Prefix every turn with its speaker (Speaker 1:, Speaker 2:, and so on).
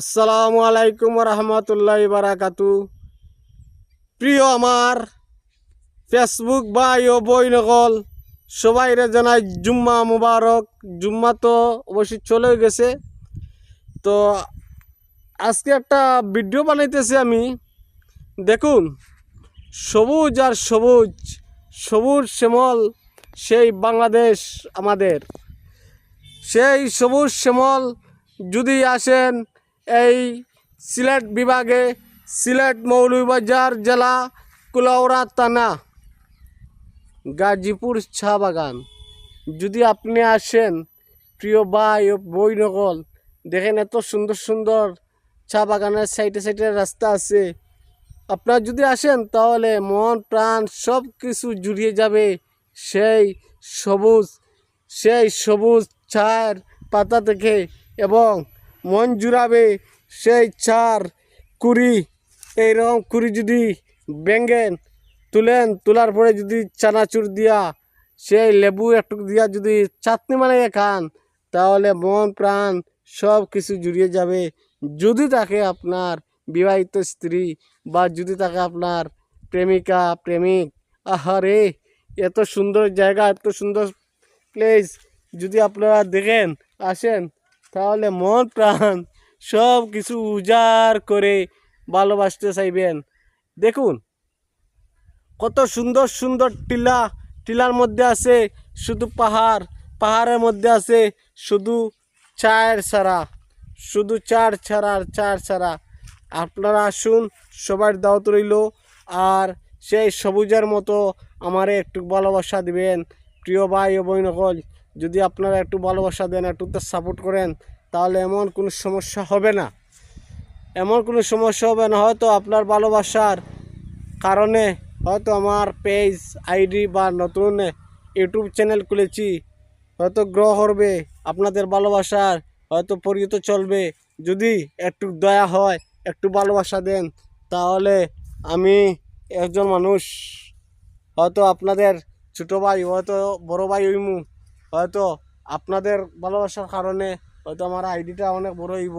Speaker 1: আসসালামু আলাইকুম রহমতুল্লাহ বারাকাতু। প্রিয় আমার ফেসবুক ভাই ও বই নকল সবাইরে জানাই জুম্মা মুবারক। জুম্মা তো অবশ্যই চলে গেছে। তো আজকে একটা ভিডিও বানাইতেছি আমি। দেখুন, সবুজ আর সবুজ সবুজ শ্যামল, সেই বাংলাদেশ আমাদের। সেই সবুজ শ্যামল যদি আসেন এই সিলেট বিভাগে সিলেট মৌলভীবাজার জেলা কুলাউড়া থানা, গাজীপুর চা বাগান। যদি আপনি আসেন, প্রিয় ভাই ও বই নকল দেখেন এত সুন্দর সুন্দর চা বাগানের সাইডে সাইডে রাস্তা আছে। আপনার যদি আসেন, তাহলে মন, প্রাণ সব কিছু জুড়িয়ে যাবে সেই সবুজ সেই সবুজ চার পাতা থেকে এবং মন জুড়াবে সেই চার কুড়ি। এইরকম কুড়ি যদি ব্যাঙ্গেন, তুলেন, তোলার পরে যদি চানাচুর দিয়া, সেই লেবু একটু দিয়া যদি চাটনি বানিয়ে খান, তাহলে মন, প্রাণ সব কিছু জুড়িয়ে যাবে। যদি তাকে আপনার বিবাহিত স্ত্রী বা যদি তাকে আপনার প্রেমিকা, প্রেমিক, আহারে, এত সুন্দর জায়গা, এত সুন্দর প্লেস যদি আপনারা দেখেন, আসেন তাহলে মন প্রাণ সব কিছু উজাড় করে ভালোবাসতে চাইবেন। দেখুন, কত সুন্দর সুন্দর টিলা, টিলার মধ্যে আছে শুধু পাহাড়, পাহাড়ের মধ্যে আছে শুধু চায়ের ছাড়া, শুধু চার ছাড়া আর চার ছাড়া। আপনারা আসুন, সবার দাওয়াত রইল আর সেই সবুজের মতো আমারে একটু ভালোবাসা দিবেন। প্রিয় ভাই ও বই নকল যদি আপনারা একটু ভালোবাসা দেন, একটু সাপোর্ট করেন, তাহলে এমন কোনো সমস্যা হবে না। এমন কোনো সমস্যা হবে না, হয়তো আপনার ভালোবাসার কারণে হয়তো আমার পেজ আইডি বা নতুন ইউটিউব চ্যানেল খুলেছি, হয়তো গ্রহ করবে, আপনাদের ভালোবাসার হয়তো পরিচিত চলবে। যদি একটু দয়া হয়, একটু ভালোবাসা দেন, তাহলে আমি একজন মানুষ। হয়তো আপনাদের ছোটো ভাই, হয়তো বড় ভাই হইমু হয়তো আপনাদের ভালোবাসার কারণে হয়তো আমার আইডিটা অনেক বড় হইব।